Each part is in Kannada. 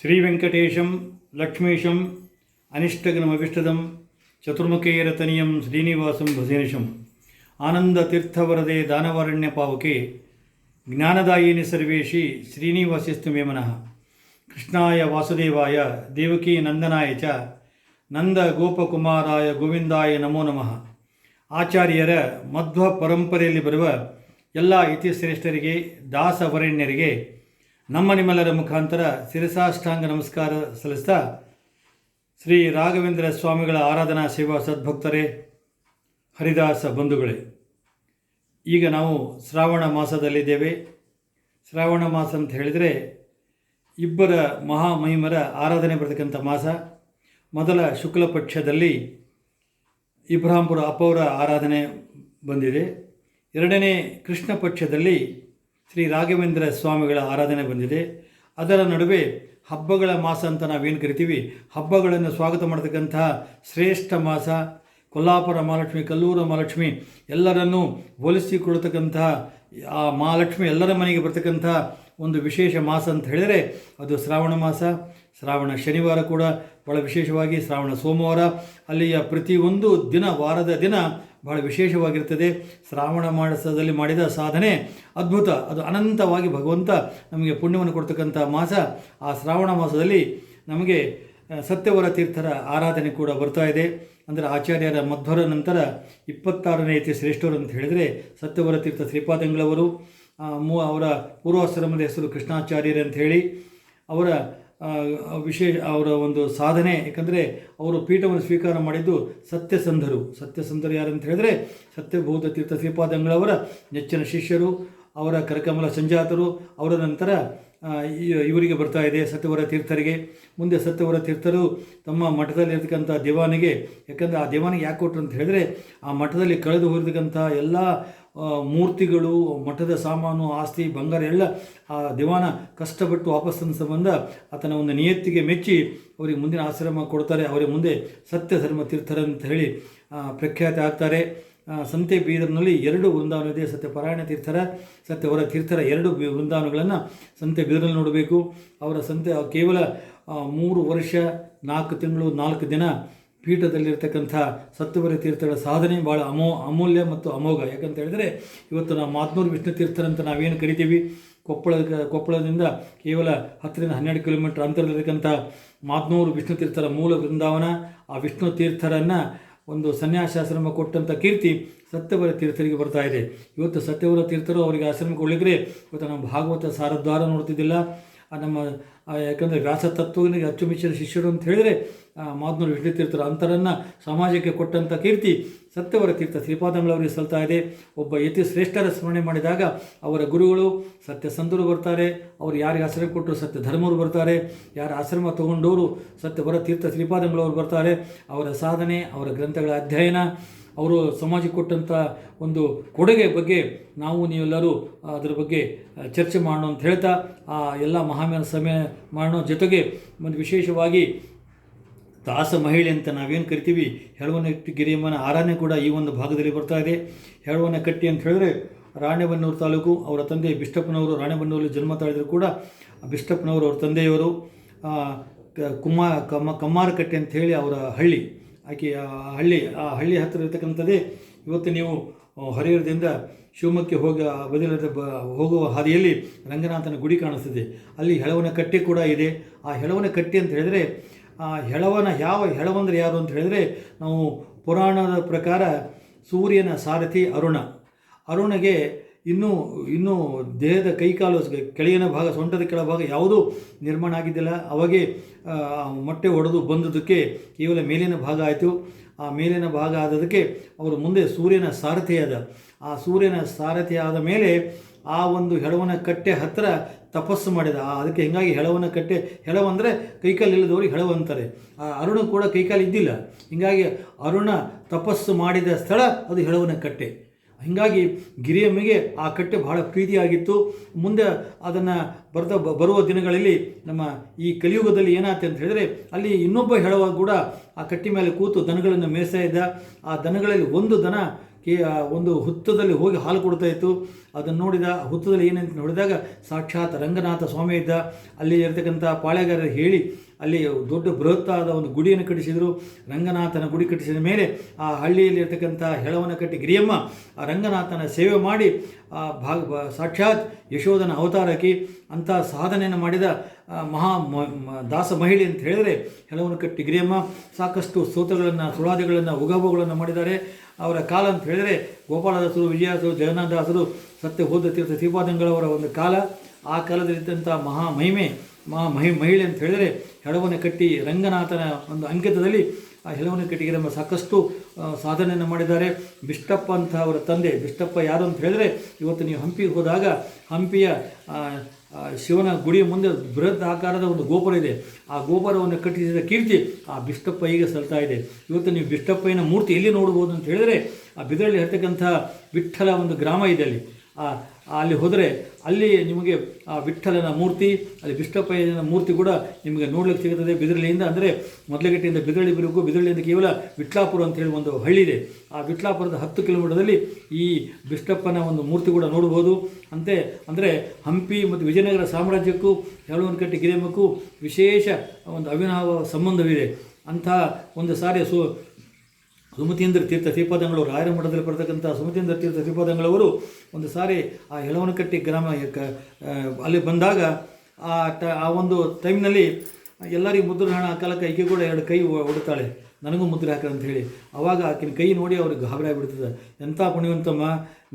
ಶ್ರೀವೆಂಕಟೇಶಂ ಲಕ್ಷ್ಮೀಶಂ ಅನಿಷ್ಟಗನಮವಿಷ್ಟದಂ ಚತುರ್ಮುಖೇರತನಿಯಂ ಶ್ರೀನಿವಾಸಂ ಭಜೇನಿಶಂ ಆನಂದತೀರ್ಥವರದೆ ದಾನವರಣ್ಯ ಪಾವಕೆ ಜ್ಞಾನದಾಯಿನಿ ಸರ್ವೇಶಿ ಶ್ರೀನಿವಾಸಿಸ್ತು ಮೇಮನಃ ಕೃಷ್ಣಾಯ ವಾಸುದೇವಾಯ ದೇವಕೀ ನಂದನಾಯ ಚ ನಂದ ಗೋಪಕುಮಾರಾಯ ಗೋವಿಂದಾಯ ನಮೋ ನಮಃ ಆಚಾರ್ಯರ ಮಧ್ವ ಪರಂಪರೆಯಲ್ಲಿ ಬರುವ ಎಲ್ಲ ಇತಿಶ್ರೇಷ್ಠರಿಗೆ ದಾಸವರಣ್ಯರಿಗೆ ನಮ್ಮ ನಿಮ್ಮೆಲ್ಲರ ಮುಖಾಂತರ ಶಿರಸಾಷ್ಟಾಂಗ ನಮಸ್ಕಾರ ಸಲ್ಲಿಸ್ತಾ ಶ್ರೀ ರಾಘವೇಂದ್ರ ಸ್ವಾಮಿಗಳ ಆರಾಧನಾ ಸೇವಾ ಸದ್ಭಕ್ತರೇ, ಹರಿದಾಸ ಬಂಧುಗಳೇ. ಈಗ ನಾವು ಶ್ರಾವಣ ಮಾಸದಲ್ಲಿದ್ದೇವೆ. ಶ್ರಾವಣ ಮಾಸ ಅಂತ ಹೇಳಿದರೆ ಇಬ್ಬರ ಮಹಾಮಹಿಮರ ಆರಾಧನೆ ಬರತಕ್ಕಂಥ ಮಾಸ. ಮೊದಲ ಶುಕ್ಲ ಪಕ್ಷದಲ್ಲಿ ಇಬ್ರಾಂಪುರ ಅಪ್ಪವರ ಆರಾಧನೆ ಬಂದಿದೆ. ಎರಡನೇ ಕೃಷ್ಣ ಪಕ್ಷದಲ್ಲಿ ಶ್ರೀ ರಾಘವೇಂದ್ರ ಸ್ವಾಮಿಗಳ ಆರಾಧನೆ ಬಂದಿದೆ. ಅದರ ನಡುವೆ ಹಬ್ಬಗಳ ಮಾಸ ಅಂತ ನಾವೇನು ಕರಿತೀವಿ? ಹಬ್ಬಗಳನ್ನು ಸ್ವಾಗತ ಮಾಡತಕ್ಕಂತಹ ಶ್ರೇಷ್ಠ ಮಾಸ ಕೊಲ್ಲಾಪುರ ಮಹಾಲಕ್ಷ್ಮಿ, ಕಲ್ಲೂರು ಮಹಾಲಕ್ಷ್ಮಿ ಎಲ್ಲರನ್ನೂ ಹೋಲಿಸಿಕೊಳ್ಳತಕ್ಕಂತಹ ಆ ಮಹಾಲಕ್ಷ್ಮಿ ಎಲ್ಲರ ಮನೆಗೆ ಬರ್ತಕ್ಕಂಥ ಒಂದು ವಿಶೇಷ ಮಾಸ ಅಂತ ಹೇಳಿದರೆ ಅದು ಶ್ರಾವಣ ಮಾಸ. ಶ್ರಾವಣ ಶನಿವಾರ ಕೂಡ ಭಾಳ ವಿಶೇಷವಾಗಿ ಶ್ರಾವಣ ಸೋಮವಾರ. ಅಲ್ಲಿಯ ಪ್ರತಿಯೊಂದು ದಿನ, ವಾರದ ದಿನ ಬಹಳ ವಿಶೇಷವಾಗಿರ್ತದೆ. ಶ್ರಾವಣ ಮಾಸದಲ್ಲಿ ಮಾಡಿದ ಸಾಧನೆ ಅದ್ಭುತ. ಅದು ಅನಂತವಾಗಿ ಭಗವಂತ ನಮಗೆ ಪುಣ್ಯವನ್ನು ಕೊಡ್ತಕ್ಕಂಥ ಮಾಸ. ಆ ಶ್ರಾವಣ ಮಾಸದಲ್ಲಿ ನಮಗೆ ಸತ್ಯವರ ತೀರ್ಥರ ಆರಾಧನೆ ಕೂಡ ಬರ್ತಾ ಇದೆ. ಅಂದರೆ ಆಚಾರ್ಯರ ಮಧ್ವರ ನಂತರ ಇಪ್ಪತ್ತಾರನೇ ಐತಿ ಶ್ರೇಷ್ಠರು ಅಂತ ಹೇಳಿದರೆ ಸತ್ಯವರ ತೀರ್ಥ ಶ್ರೀಪಾದಂಗಳವರು ಮೂ, ಅವರ ಪೂರ್ವಾಶ್ರಮದ ಹೆಸರು ಕೃಷ್ಣಾಚಾರ್ಯರು ಅಂತ ಹೇಳಿ ಅವರ ವಿಶೇಷ, ಅವರ ಒಂದು ಸಾಧನೆ. ಯಾಕಂದರೆ ಅವರು ಪೀಠವನ್ನು ಸ್ವೀಕಾರ ಮಾಡಿದ್ದು ಸತ್ಯಸಂಧರು. ಸತ್ಯಸಂಧರು ಯಾರು ಅಂತ ಹೇಳಿದರೆ ಸತ್ಯಭೂತ ತೀರ್ಥ ಶ್ರೀಪಾದಂಗಳವರ ನೆಚ್ಚಿನ ಶಿಷ್ಯರು ಅವರ ಕರಕಮಲ ಸಂಜಾತರು ಅವರ ನಂತರ ಇವರಿಗೆ ಬರ್ತಾ ಇದೆ ಸತ್ಯವರ ತೀರ್ಥರಿಗೆ. ಮುಂದೆ ಸತ್ಯವರ ತೀರ್ಥರು ತಮ್ಮ ಮಠದಲ್ಲಿರ್ತಕ್ಕಂಥ ದೇವಾನಿಗೆ, ಯಾಕಂದರೆ ಆ ದೇವಾನಿಗೆ ಯಾಕೆ ಕೊಟ್ಟರು ಅಂತ ಹೇಳಿದರೆ, ಆ ಮಠದಲ್ಲಿ ಕಳೆದು ಹೋಗಿರ್ತಕ್ಕಂಥ ಎಲ್ಲ ಮೂರ್ತಿಗಳು, ಮಠದ ಸಾಮಾನು, ಆಸ್ತಿ, ಬಂಗಾರ ಎಲ್ಲ ಆ ದಿವಾನ ಕಷ್ಟಪಟ್ಟು ವಾಪಸ್ ತಂದ ಸಂಬಂಧ ಆತನ ಒಂದು ನಿಯತ್ತಿಗೆ ಮೆಚ್ಚಿ ಅವರಿಗೆ ಮುಂದಿನ ಆಶ್ರಮ ಕೊಡ್ತಾರೆ. ಅವರಿಗೆ ಮುಂದೆ ಸತ್ಯ ಧರ್ಮ ತೀರ್ಥರಂತ ಹೇಳಿ ಪ್ರಖ್ಯಾತಿ ಆಗ್ತಾರೆ. ಸಂತೆ ಬೀದರ್ನಲ್ಲಿ ಎರಡು ವೃಂದಾವನ ಇದೆ. ಸತ್ಯಪಾರಾಯಣ ತೀರ್ಥರ ಸತ್ಯವರ ತೀರ್ಥರ ಎರಡು ವೃಂದಾವನಗಳನ್ನು ಸಂತೆ ಬೀದರ್ನಲ್ಲಿ ನೋಡಬೇಕು. ಅವರ ಸಂತೆ ಕೇವಲ ಮೂರು ವರ್ಷ, ನಾಲ್ಕು ತಿಂಗಳು, ನಾಲ್ಕು ದಿನ ಪೀಠದಲ್ಲಿರ್ತಕ್ಕಂಥ ಸತ್ಯವರ ತೀರ್ಥಗಳ ಸಾಧನೆ ಭಾಳ ಅಮೋ, ಅಮೂಲ್ಯ ಮತ್ತು ಅಮೋಘ. ಯಾಕಂತ ಹೇಳಿದರೆ, ಇವತ್ತು ನಾವು ಮಾತ್ಮೂರು ವಿಷ್ಣು ತೀರ್ಥರಂತ ನಾವೇನು ಕರಿತೀವಿ? ಕೊಪ್ಪಳ, ಕೊಪ್ಪಳದಿಂದ ಕೇವಲ ಹತ್ತರಿಂದ ಹನ್ನೆರಡು ಕಿಲೋಮೀಟರ್ ಅಂತರದಲ್ಲಿರ್ತಕ್ಕಂಥ ಮಾತ್ನೂರು ವಿಷ್ಣು ತೀರ್ಥರ ಮೂಲ ವೃಂದಾವನ, ಆ ವಿಷ್ಣು ತೀರ್ಥರನ್ನು ಒಂದು ಸನ್ಯಾಸಾಶ್ರಮ ಕೊಟ್ಟಂಥ ಕೀರ್ತಿ ಸತ್ಯವರ ತೀರ್ಥರಿಗೆ ಬರ್ತಾ ಇದೆ. ಇವತ್ತು ಸತ್ಯವರ ತೀರ್ಥರು ಅವರಿಗೆ ಆಶ್ರಮಕ್ಕೆ ಉಳಿದ್ರೆ ಇವತ್ತು ನಮ್ಮ ಭಾಗವತ ಸಾರದ್ವಾರ ನೋಡ್ತಿದ್ದಿಲ್ಲ. ನಮ್ಮ ಯಾಕಂದರೆ ವ್ಯಾಸ ತತ್ವನಿಗೆ ಅಚ್ಚುಮೆಚ್ಚಿನ ಶಿಷ್ಯರು ಅಂತ ಹೇಳಿದರೆ ಮಾದ್ನೂರು ಹಿಡಿತಿರ್ತಾರೆ ಅಂತರನ್ನು ಸಮಾಜಕ್ಕೆ ಕೊಟ್ಟಂಥ ಕೀರ್ತಿ ಸತ್ಯವರ ತೀರ್ಥ ಶ್ರೀಪಾದಂಗಳವರಿಗೆ ಸಲ್ತಾ ಇದೆ. ಒಬ್ಬ ಯತಿ ಶ್ರೇಷ್ಠರ ಸ್ಮರಣೆ ಮಾಡಿದಾಗ ಅವರ ಗುರುಗಳು ಸತ್ಯ ಸಂತರು ಬರ್ತಾರೆ. ಅವರು ಯಾರಿಗೆ ಆಶ್ರಯ ಕೊಟ್ಟರು ಸತ್ಯ ಧರ್ಮರು ಬರ್ತಾರೆ. ಯಾರು ಆಶ್ರಮ ತಗೊಂಡವರು ಸತ್ಯವರ ತೀರ್ಥ ಶ್ರೀಪಾದಂಗಳವರು ಬರ್ತಾರೆ. ಅವರ ಸಾಧನೆ, ಅವರ ಗ್ರಂಥಗಳ ಅಧ್ಯಯನ, ಅವರು ಸಮಾಜಕ್ಕೆ ಕೊಟ್ಟಂಥ ಒಂದು ಕೊಡುಗೆ ಬಗ್ಗೆ ನಾವು, ನೀವೆಲ್ಲರೂ ಅದರ ಬಗ್ಗೆ ಚರ್ಚೆ ಮಾಡೋಣ ಅಂತ ಹೇಳ್ತಾ, ಆ ಎಲ್ಲ ಮಹಾಮೇನ ಸಮಯ ಮಾಡೋ ಜೊತೆಗೆ ಒಂದು ವಿಶೇಷವಾಗಿ ದಾಸ ಮಹಿಳೆ ಅಂತ ನಾವೇನು ಕರಿತೀವಿ? ಹೆಳವನಕಟ್ಟಿ ಗಿರಿಯಮ್ಮನ ಆರಾಧನೆ ಕೂಡ ಈ ಒಂದು ಭಾಗದಲ್ಲಿ ಬರ್ತಾ ಇದೆ. ಹೆಳವನಕಟ್ಟಿ ಅಂತ ಹೇಳಿದ್ರೆ ರಾಣೆಬೆನ್ನೂರು ತಾಲೂಕು ಅವರ ತಂದೆ ಬಿಷ್ಟಪ್ಪನವರು ರಾಣೆಬನ್ನೂರಲ್ಲಿ ಜನ್ಮ ತಾಳಿದ್ರು ಕೂಡ ಬಿಷ್ಟಪ್ಪನವರು ಅವ್ರ ತಂದೆಯವರು. ಕುಮ್ಮ ಕಮ್ಮ ಕಮ್ಮಾರಕಟ್ಟೆ ಅಂತ ಹೇಳಿ ಅವರ ಹಳ್ಳಿ. ಆಕೆ ಆ ಹಳ್ಳಿ ಆ ಹಳ್ಳಿ ಹತ್ತಿರ ಇರತಕ್ಕಂಥದ್ದೇ. ಇವತ್ತು ನೀವು ಹರಿಹರದಿಂದ ಶಿವಮೊಗ್ಗಕ್ಕೆ ಹೋಗಿ ಬದಲ ಬ, ಹೋಗುವ ಹಾದಿಯಲ್ಲಿ ರಂಗನಾಥನ ಗುಡಿ ಕಾಣಿಸ್ತಿದೆ. ಅಲ್ಲಿ ಹೆಳವನ ಕಟ್ಟೆ ಕೂಡ ಇದೆ. ಆ ಹೆಳವನ ಕಟ್ಟೆ ಅಂತ ಹೇಳಿದರೆ ಆ ಹೆಳವನ, ಯಾವ ಹೆಳವಂದ್ರೆ ಯಾರು ಅಂತ ಹೇಳಿದರೆ ನಾವು ಪುರಾಣದ ಪ್ರಕಾರ ಸೂರ್ಯನ ಸಾರಥಿ ಅರುಣ. ಅರುಣಗೆ ಇನ್ನೂ ಇನ್ನೂ ದೇಹದ ಕೈಕಾಲು ಕೆಳಗಿನ ಭಾಗ, ಸೊಂಟದ ಕೆಳಭಾಗ ಯಾವುದೂ ನಿರ್ಮಾಣ ಆಗಿದ್ದಿಲ್ಲ. ಅವಾಗೆ ಮೊಟ್ಟೆ ಒಡೆದು ಬಂದದಕ್ಕೆ ಕೇವಲ ಮೇಲಿನ ಭಾಗ ಆಯಿತು. ಆ ಮೇಲಿನ ಭಾಗ ಆದದಕ್ಕೆ ಅವರು ಮುಂದೆ ಸೂರ್ಯನ ಸಾರಥಿಯಾದ. ಆ ಸೂರ್ಯನ ಸಾರಥಿ ಮೇಲೆ ಆ ಒಂದು ಹೆಳವನ ಕಟ್ಟೆ ಹತ್ತಿರ ತಪಸ್ಸು ಮಾಡಿದ. ಅದಕ್ಕೆ ಹಿಂಗಾಗಿ ಹೆಳವನ ಕಟ್ಟೆ ಹೆಳವಂದರೆ ಕೈಕಾಲು ಇಲ್ಲದವ್ರಿಗೆ ಹೆಳವ ಅಂತಾರೆ. ಆ, ಅರುಣ ಕೂಡ ಕೈಕಾಲು ಇದ್ದಿಲ್ಲ. ಹಿಂಗಾಗಿ ಅರುಣ ತಪಸ್ಸು ಮಾಡಿದ ಸ್ಥಳ ಅದು ಹೆಳವನ ಕಟ್ಟೆ. ಹೀಗಾಗಿ ಗಿರಿಯಮ್ಮಿಗೆ ಆ ಕಟ್ಟೆ ಬಹಳ ಪ್ರೀತಿಯಾಗಿತ್ತು. ಮುಂದೆ ಅದನ್ನು ಬರ್ತ ಬರುವ ದಿನಗಳಲ್ಲಿ ನಮ್ಮ ಈ ಕಲಿಯುಗದಲ್ಲಿ ಏನಾಯ್ತು ಅಂತ ಹೇಳಿದರೆ, ಅಲ್ಲಿ ಇನ್ನೊಬ್ಬ ಹೆಳವ ಕೂಡ ಆ ಕಟ್ಟಿ ಮೇಲೆ ಕೂತು ದನಗಳನ್ನು ಮೇಯಿಸ್ತಾ ಇದ್ದ. ಆ ದನಗಳಲ್ಲಿ ಒಂದು ದನ ಕೇ ಒಂದು ಹುತ್ತದಲ್ಲಿ ಹೋಗಿ ಹಾಲು ಕೊಡ್ತಾ ಇತ್ತು. ಅದನ್ನು ನೋಡಿದ, ಹುತ್ತದಲ್ಲಿ ಏನಂತ ನೋಡಿದಾಗ ಸಾಕ್ಷಾತ್ ರಂಗನಾಥ ಸ್ವಾಮಿ ಇದ್ದ. ಅಲ್ಲಿ ಇರತಕ್ಕಂಥ ಪಾಳೆಗಾರರು ಹೇಳಿ, ಅಲ್ಲಿ ದೊಡ್ಡ ಬೃಹತ್ತಾದ ಒಂದು ಗುಡಿಯನ್ನು ಕಟ್ಟಿಸಿದರು. ರಂಗನಾಥನ ಗುಡಿ ಕಟ್ಟಿಸಿದ ಮೇಲೆ ಆ ಹಳ್ಳಿಯಲ್ಲಿ ಹೆಳವನ ಕಟ್ಟಿ ಗಿರಿಯಮ್ಮ, ಆ ರಂಗನಾಥನ ಸೇವೆ ಮಾಡಿ, ಆ ಭಾಗ ಸಾಕ್ಷಾತ್ ಯಶೋಧನ ಅವತಾರಕ್ಕೆ ಅಂಥ ಸಾಧನೆಯನ್ನು ಮಾಡಿದ ಮಹಾ ದಾಸ ಮಹಿಳೆ ಅಂತ ಹೇಳಿದರೆ ಹೆಳವನಕಟ್ಟಿ ಗಿರಿಯಮ್ಮ ಸಾಕಷ್ಟು ಸ್ತೋತ್ರಗಳನ್ನು ಸುಳಾದಿಗಳನ್ನು ಉಗಮಗಳನ್ನು ಮಾಡಿದ್ದಾರೆ. ಅವರ ಕಾಲ ಅಂತ ಹೇಳಿದರೆ ಗೋಪಾಲದಾಸರು, ವಿಜಯದಾಸರು, ಜಗನ್ನಾಥದಾಸರು ಸತ್ಯ ಹೋದ ತೀರ್ಥ ಶ್ರೀಪಾದಂಗಳವರ ಒಂದು ಕಾಲ. ಆ ಕಾಲದಲ್ಲಿದ್ದಂಥ ಮಹಾ ಮಹಿಮೆ, ಮಹಾ ಮಹಿ ಮಹಿಳೆ ಅಂತ ಹೇಳಿದರೆ ಹೆಳವನ ಕಟ್ಟಿ ರಂಗನಾಥನ ಒಂದು ಅಂಕಿತದಲ್ಲಿ ಆ ಹೆಳವನ ಕಟ್ಟಿಗೆ ನಮ್ಮ ಸಾಕಷ್ಟು ಸಾಧನೆಯನ್ನು ಮಾಡಿದ್ದಾರೆ. ಬಿಷ್ಟಪ್ಪ ಅಂತ ಅವರ ತಂದೆ, ಬಿಷ್ಟಪ್ಪ ಯಾರು ಅಂತ ಹೇಳಿದರೆ ಇವತ್ತು ನೀವು ಹಂಪಿಗೆ ಹೋದಾಗ ಹಂಪಿಯ ಶಿವನ ಗುಡಿಯ ಮುಂದೆ ಬೃಹತ್ ಆಕಾರದ ಒಂದು ಗೋಪುರ ಇದೆ. ಆ ಗೋಪುರವನ್ನು ಕಟ್ಟಿಸಿದ ಕೀರ್ತಿ ಆ ಬಿಷ್ಟಪ್ಪ ಈಗ ಸಲ್ತಾ ಇದೆ. ಇವತ್ತು ನೀವು ಬಿಷ್ಟಪ್ಪಯ್ಯನ ಮೂರ್ತಿ ಎಲ್ಲಿ ನೋಡ್ಬೋದು ಅಂತ ಹೇಳಿದರೆ, ಆ ಬಿದರಲ್ಲಿ ಇರ್ತಕ್ಕಂಥ ವಿಠ್ಠಲ ಒಂದು ಗ್ರಾಮ ಇದೆ ಅಲ್ಲಿ. ಅಲ್ಲಿ ಹೋದರೆ ಅಲ್ಲಿ ನಿಮಗೆ, ಆ, ವಿಠ್ಠಲನ ಮೂರ್ತಿ, ಅಲ್ಲಿ ವಿಷ್ಣಪ್ಪಯ್ಯನ ಮೂರ್ತಿ ಕೂಡ ನಿಮಗೆ ನೋಡ್ಲಿಕ್ಕೆ ಸಿಗುತ್ತದೆ ಬಿದಿರಳಿಯಿಂದ. ಅಂದರೆ ಮೊದಲಗಟ್ಟೆಯಿಂದ ಬಿರುಗು ಬಿದಿರಳಿಯಿಂದ ಕೇವಲ ವಿಟ್ಲಾಪುರ ಅಂತ ಹೇಳಿ ಒಂದು ಹಳ್ಳಿ ಇದೆ. ಆ ವಿಟ್ಲಾಪುರದ ಹತ್ತು ಕಿಲೋಮೀಟರ್ದಲ್ಲಿ ಈ ಬಿಷ್ಟಪ್ಪನ ಒಂದು ಮೂರ್ತಿ ಕೂಡ ನೋಡ್ಬೋದು ಅಂತೆ, ಅಂದರೆ ಹಂಪಿ ಮತ್ತು ವಿಜಯನಗರ ಸಾಮ್ರಾಜ್ಯಕ್ಕೂ, ಯಳುವನಕಟ್ಟೆ ಗಿರಿಯಮ್ಮಕ್ಕೂ ವಿಶೇಷ ಒಂದು ಅವಿನಾವ ಸಂಬಂಧವಿದೆ. ಅಂತಹ ಒಂದು ಸಾರಿ ಸು ಸುಮತೀಂದ್ರ ತೀರ್ಥ ಶ್ರೀಪಾದಂಗಳವರು ರಾಯರ ಮಠದಲ್ಲಿ ಬರ್ತಕ್ಕಂಥ ಸುಮತೀಂದ್ರ ತೀರ್ಥ ಶ್ರೀಪಾದಂಗಳವರು ಒಂದು ಸಾರಿ ಆ ಯಲವನಕಟ್ಟಿ ಗ್ರಾಮ ಅಲ್ಲಿ ಬಂದಾಗ ಆ ಟ, ಆ ಒಂದು ಟೈಮ್ನಲ್ಲಿ ಎಲ್ಲರಿಗೂ ಮುದ್ರೆ ಹಣ ಕಾಲಕ್ಕೆ ಈಕೆ ಕೂಡ ಎರಡು ಕೈ ಹೊಡ್ತಾಳೆ ನನಗೂ ಮುದ್ರೆ ಹಾಕಂತ ಹೇಳಿ. ಆವಾಗ ಆಕಿನ ಕೈ ನೋಡಿ ಅವ್ರಿಗೆ ಗಾಬರಿ ಆಗಿಬಿಡ್ತದೆ. ಎಂಥ ಪುಣ್ಯವಂತಮ್ಮ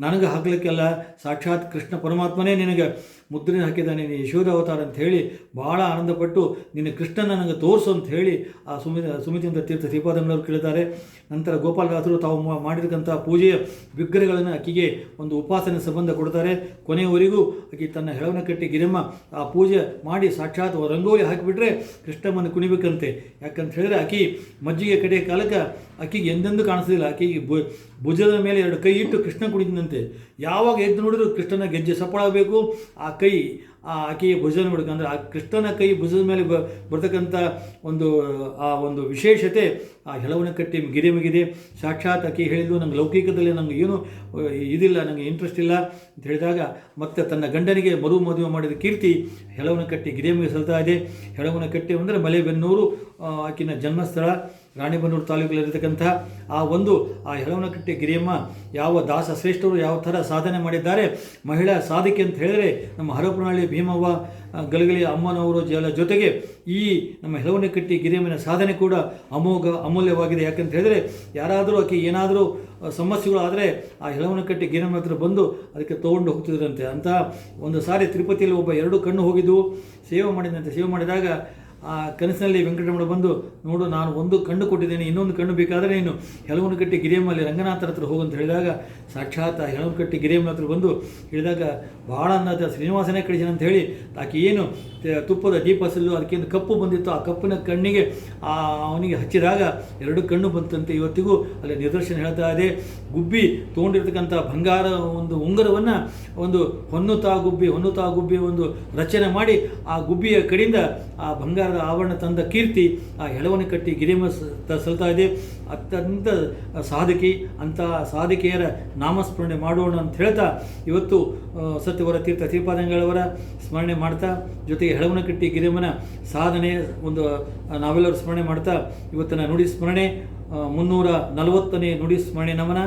ನನಗೆ ಹಾಕ್ಲಿಕ್ಕೆಲ್ಲ ಸಾಕ್ಷಾತ್ ಕೃಷ್ಣ ಪರಮಾತ್ಮನೇ ನಿನಗೆ ಮುದ್ರೆ ಹಾಕಿದ್ದಾನೆ, ನೀನು ಯಶೋಧ ಅವತಾರ ಅಂತ ಹೇಳಿ ಭಾಳ ಆನಂದಪಟ್ಟು ನಿನ್ನ ಕೃಷ್ಣನ ನನಗೆ ತೋರಿಸು ಅಂತ ಹೇಳಿ ಆ ಸುಮಿತ ಸುಮಿತಿಯಿಂದ ತೀರ್ಥ ಶ್ರೀಪಾದಂಗಳವರು ಕೇಳಿದ್ದಾರೆ. ನಂತರ ಗೋಪಾಲದಾಸರು ತಾವು ಮಾಡಿರ್ತಕ್ಕಂಥ ಪೂಜೆಯ ವಿಗ್ರಹಗಳನ್ನು ಆಕೆಗೆ ಒಂದು ಉಪಾಸನೆ ಸಂಬಂಧ ಕೊಡ್ತಾರೆ. ಕೊನೆಯವರೆಗೂ ಆಕೆ ತನ್ನ ಹೆಳವನ ಕಟ್ಟಿ ಗಿರಮ್ಮ ಆ ಪೂಜೆ ಮಾಡಿ ಸಾಕ್ಷಾತ್ ರಂಗೋಲಿ ಹಾಕಿಬಿಟ್ರೆ ಕೃಷ್ಣಮ್ಮನ ಕುಣಿಬೇಕಂತೆ. ಯಾಕಂತ ಹೇಳಿದ್ರೆ ಆಕಿ ಮಜ್ಜಿಗೆ ಕಡೆಯ ಕಾಲಕ್ಕೆ ಆಕೆಗೆ ಎಂದೆಂದೂ ಕಾಣಿಸೋದಿಲ್ಲ ಆಕೆಗೆ ಭುಜದ ಮೇಲೆ ಎರಡು ಕೈ ಇಟ್ಟು ಕೃಷ್ಣ ಕುಣಿದಂತೆ ಯಾವಾಗ ಎದ್ದು ನೋಡಿದ್ರು ಕೃಷ್ಣನ ಗೆಜ್ಜೆ ಸಪ್ಪಳಾಗಬೇಕು ಆ ಕೈ, ಆ ಆಕೆಯ ಭುಜ ನೋಡಕ್ಕೆ ಅಂದರೆ ಆ ಕೃಷ್ಣನ ಕೈ ಭುಜದ ಮೇಲೆ ಬ, ಬರ್ತಕ್ಕಂಥ ಒಂದು, ಆ ಒಂದು ವಿಶೇಷತೆ, ಆ ಹೆಳವನ ಕಟ್ಟಿ ಗಿರಿಮಗಿದೆ ಸಾಕ್ಷಾತ್ ಆಕೆ ಹೇಳಿದ್ದು ನಂಗೆ ಲೌಕಿಕದಲ್ಲಿ ನಂಗೆ ಏನು, ಇದಿಲ್ಲ ನನಗೆ ಇಂಟ್ರೆಸ್ಟ್ ಇಲ್ಲ ಅಂತ ಹೇಳಿದಾಗ, ಮತ್ತೆ ತನ್ನ ಗಂಡನಿಗೆ ಮರು ಮದುವೆ ಮಾಡಿದ ಕೀರ್ತಿ ಹೆಳವನ ಕಟ್ಟಿ ಗಿರಿಯಮ್ಮಗೆ ಸಲ್ತಾ ಇದೆ. ಹೆಳವನ ಕಟ್ಟಿ ಅಂದರೆ ಮಲೆಬೆನ್ನೂರು ಆಕಿನ ಜನ್ಮಸ್ಥಳ. ರಾಣಿಬೆನ್ನೂರು ತಾಲೂಕಲ್ಲಿರತಕ್ಕಂಥ ಆ ಒಂದು, ಆ ಹೆಳವನಕಟ್ಟೆ ಗಿರಿಯಮ್ಮ ಯಾವ ದಾಸ ಶ್ರೇಷ್ಠರು ಯಾವ ಥರ ಸಾಧನೆ ಮಾಡಿದ್ದಾರೆ, ಮಹಿಳಾ ಸಾಧಕಿ ಅಂತ ಹೇಳಿದರೆ ನಮ್ಮ ಹರಪನಹಳ್ಳಿ ಭೀಮವ್ವ ಗಲಗಲಿ ಅಮ್ಮನವರು ಜಲ ಜೊತೆಗೆ ಈ ನಮ್ಮ ಹೆಲವನಕಟ್ಟಿ ಗಿರಿಯಮ್ಮನ ಸಾಧನೆ ಕೂಡ ಅಮೋಘ, ಅಮೂಲ್ಯವಾಗಿದೆ. ಯಾಕಂತ ಹೇಳಿದರೆ ಯಾರಾದರೂ ಆಕೆ ಏನಾದರೂ ಸಮಸ್ಯೆಗಳಾದರೆ ಆ ಹೆಳವನಕಟ್ಟಿ ಗಿರಿಯಮ್ಮನ ಹತ್ರ ಬಂದು ಅದಕ್ಕೆ ತೊಗೊಂಡು ಹೋಗ್ತಿದ್ರಂತೆ. ಅಂತ ಒಂದು ಸಾರಿ ತಿರುಪತಿಯಲ್ಲಿ ಒಬ್ಬ ಎರಡು ಕಣ್ಣು ಹೋಗಿದ್ದು, ಸೇವೆ ಮಾಡಿದಂತೆ, ಸೇವೆ ಮಾಡಿದಾಗ ಆ ಕನಸಿನಲ್ಲಿ ವೆಂಕಟರಮಣ ಬಂದು, ನೋಡು, ನಾನು ಒಂದು ಕಣ್ಣು ಕೊಟ್ಟಿದ್ದೇನೆ, ಇನ್ನೊಂದು ಕಣ್ಣು ಬೇಕಾದರೆ ನೀನು ಹೆಳವನಕಟ್ಟಿ ಗಿರಿಯಮ್ಮಲ್ಲಿ ರಂಗನಾಥರ ಹತ್ರ ಹೋಗು ಅಂತ ಹೇಳಿದಾಗ, ಸಾಕ್ಷಾತ್ ಆ ಹೆಳವನಕಟ್ಟಿ ಗಿರಿಯಮ್ಮನ ಹತ್ರ ಬಂದು ಹೇಳಿದಾಗ ಭಾಳ ಅನ್ನದ ಶ್ರೀನಿವಾಸನೇ ಕಳಿಸಿನ ಅಂತ ಹೇಳಿ ಆಕೆ ಏನು ತುಪ್ಪದ ದೀಪ ಸಲ್ಲು ಅದಕ್ಕೇನು ಕಪ್ಪು ಬಂದಿತ್ತು, ಆ ಕಪ್ಪಿನ ಕಣ್ಣಿಗೆ ಆ ಅವನಿಗೆ ಹಚ್ಚಿದಾಗ ಎರಡು ಕಣ್ಣು ಬಂತಂತೆ ಇವತ್ತಿಗೂ, ಅಲ್ಲಿ ನಿದರ್ಶನ ಹೇಳ್ತಾ ಇದೆ ಗುಬ್ಬಿ ತೊಗೊಂಡಿರ್ತಕ್ಕಂಥ ಬಂಗಾರ ಒಂದು ಉಂಗುರವನ್ನು ಒಂದು ಹೊನ್ನುತಾ ಗುಬ್ಬಿ ಹೊನ್ನುತಾ ಗುಬ್ಬಿ ಒಂದು ರಚನೆ ಮಾಡಿ ಆ ಗುಬ್ಬಿಯ ಕಡೆಯಿಂದ ಆ ಬಂಗಾರದ ಆವರಣ ತಂದ ಕೀರ್ತಿ, ಆ ಹೆಳವನ ಕಟ್ಟಿ ಗಿರಿಮ ಸಲ್ತಾ ಇದೆ. ಅತ್ಯಂತ ಸಾಧಕಿ ಅಂತಹ ಸಾಧಕಿಯರ ನಾಮಸ್ಮರಣೆ ಮಾಡೋಣ ಅಂತ ಹೇಳ್ತಾ ಇವತ್ತು ಸತ್ಯವರ ತೀರ್ಥ ಶ್ರೀಪಾದಂಗಳವರ ಸ್ಮರಣೆ ಮಾಡ್ತಾ, ಜೊತೆಗೆ ಹೆಳವನಕಟ್ಟಿ ಗಿರಿಮನ ಸಾಧನೆ ಒಂದು ನಾವೆಲ್ಲರೂ ಸ್ಮರಣೆ ಮಾಡ್ತಾ ಇವತ್ತಿನ ನುಡಿ ಸ್ಮರಣೆ. ಮುನ್ನೂರ ನಲವತ್ತನೇ ನುಡಿ ಸ್ಮರಣೆ ನಮನ.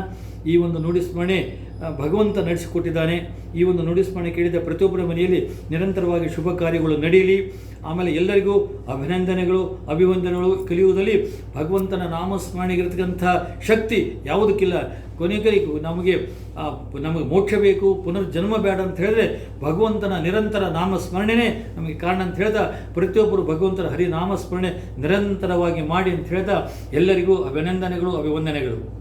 ಈ ಒಂದು ನುಡಿ ಸ್ಮರಣೆ ಆ, ಭಗವಂತ ನಡೆಸಿಕೊಟ್ಟಿದ್ದಾನೆ. ಈ ಒಂದು ನುಡಿಸ್ಮರಣೆ ಕೇಳಿದ ಪ್ರತಿಯೊಬ್ಬರ ಮನೆಯಲ್ಲಿ ನಿರಂತರವಾಗಿ ಶುಭ ಕಾರ್ಯಗಳು ನಡೆಯಲಿ. ಆಮೇಲೆ ಎಲ್ಲರಿಗೂ ಅಭಿನಂದನೆಗಳು, ಅಭಿವಂದನೆಗಳು. ಕಲಿಯುವುದರಲ್ಲಿ ಭಗವಂತನ ನಾಮಸ್ಮರಣೆಗಿರ್ತಕ್ಕಂಥ ಶಕ್ತಿ ಯಾವುದಕ್ಕಿಲ್ಲ. ಕೊನೆಗರಿಗೂ ನಮಗೆ ನಮಗೆ ಮೋಕ್ಷ ಬೇಕು, ಪುನರ್ಜನ್ಮ ಬೇಡ ಅಂತ ಹೇಳಿದ್ರೆ ಭಗವಂತನ ನಿರಂತರ ನಾಮಸ್ಮರಣೆನೇ ನಮಗೆ ಕಾರಣ ಅಂತ ಹೇಳ್ತಾ ಪ್ರತಿಯೊಬ್ಬರು ಭಗವಂತನ ಹರಿನಾಮಸ್ಮರಣೆ ನಿರಂತರವಾಗಿ ಮಾಡಿ ಅಂತ ಹೇಳ್ತಾ ಎಲ್ಲರಿಗೂ ಅಭಿನಂದನೆಗಳು, ಅಭಿವಂದನೆಗಳು.